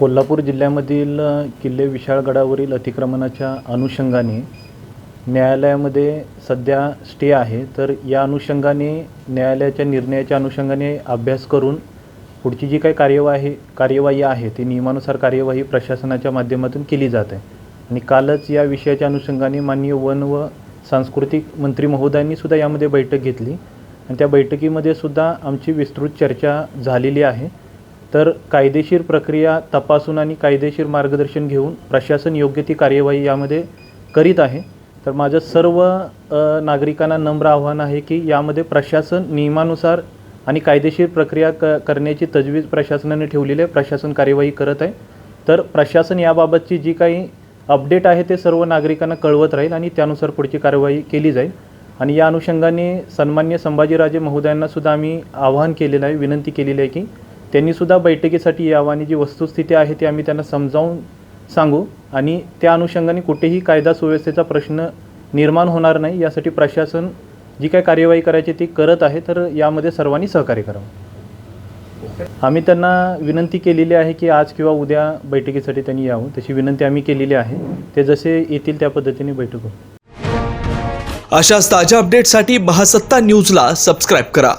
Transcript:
कोल्हापूर जिल्ह्यामधील किल्ले विशाळगडावरील अतिक्रमणाच्या अनुषंगाने न्यायालयामध्ये सध्या स्टे आहे. तर या अनुषंगाने न्यायालयाच्या निर्णयाच्या अनुषंगाने अभ्यास करून पुढची जी काही कार्यवाही कार्यवाही आहे ती नियमानुसार कार्यवाही प्रशासनाच्या माध्यमातून केली जात. आहे आणि कालच या विषयाच्या अनुषंगाने माननीय वन व सांस्कृतिक मंत्री महोदयांनी सुद्धा यामध्ये बैठक घेतली. आणि त्या बैठकीमध्ये सुद्धा आमची विस्तृत चर्चा झालेली आहे. तर कायदेशीर प्रक्रिया तपासून आणि कायदेशीर मार्गदर्शन घेऊन प्रशासन योग्य ती कार्यवाही यामध्ये करीत आहे. तर माझं सर्व नागरिकांना नम्र आव्हान आहे की यामध्ये प्रशासन नियमानुसार आणि कायदेशीर प्रक्रिया क करण्याची तजवीज प्रशासनाने ठेवलेली आहे. प्रशासन कार्यवाही करत आहे. तर प्रशासन याबाबतची जी काही अपडेट आहे ते सर्व नागरिकांना कळवत राहील आणि त्यानुसार पुढची कार्यवाही केली जाईल. आणि या अनुषंगाने सन्मान्य संभाजीराजे महोदयांना सुद्धा आम्ही आवाहन केलेलं आहे विनंती केलेली आहे की त्यांनी सुद्धा बैठकीसाठी यावं आणि जी वस्तुस्थिती आहे ती आम्ही त्यांना समजावून सांगू आणि त्या अनुषंगाने कुठेही कायदा सुव्यवस्थेचा प्रश्न निर्माण होणार नाही यासाठी प्रशासन जी काय कार्यवाही करायची ती करत आहे तर यामध्ये सर्वांनी सहकार्य करावं. आम्ही त्यांना विनंती केलेली आहे की आज किंवा उद्या बैठकीसाठी त्यांनी यावं तशी विनंती आम्ही केलेली आहे. ते जसे येतील त्या पद्धतीने बैठक होईल. अशाच ताज्या अपडेटसाठी महासत्ता न्यूजला सबस्क्राईब करा.